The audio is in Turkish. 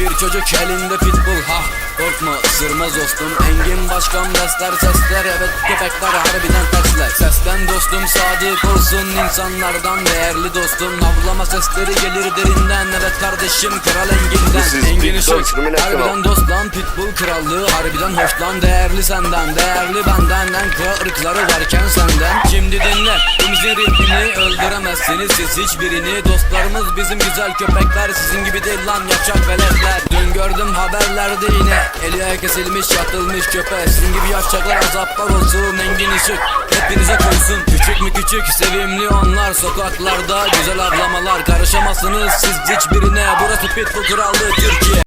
bir çocuk elinde pitbull ha Korkma ısırmaz dostum. Engin başkan besler sesler Evet köpekler harbiden tersler. Sesten dostum sadık olsun insanlardan değerli dostum. Avlama sesleri gelir derinden Evet kardeşim kral Engin'den. Engin Big Dog Işık Criminal Harbiden dost lan pitbull krallığı Harbiden hoş lan değerli senden Değerli benden en kral ırkları varken senden. Şimdi dinle Ümzin ritmini öldüremezsiniz siz hiçbirini. Dostlarımız bizim güzel köpekler Sizin gibi değil lan yapacak veletler. Dün gördüm haberlerde yine Eli kesilmiş yatılmış köpek. Sizin gibi yapacaklar azaplar olsun Engin Işık hepinize koysun. Küçük mü küçük sevimli onlar Sokaklarda. Güzel ablamalar Karışamazsınız siz hiçbirine. Burası pitbull krallığı Türkiye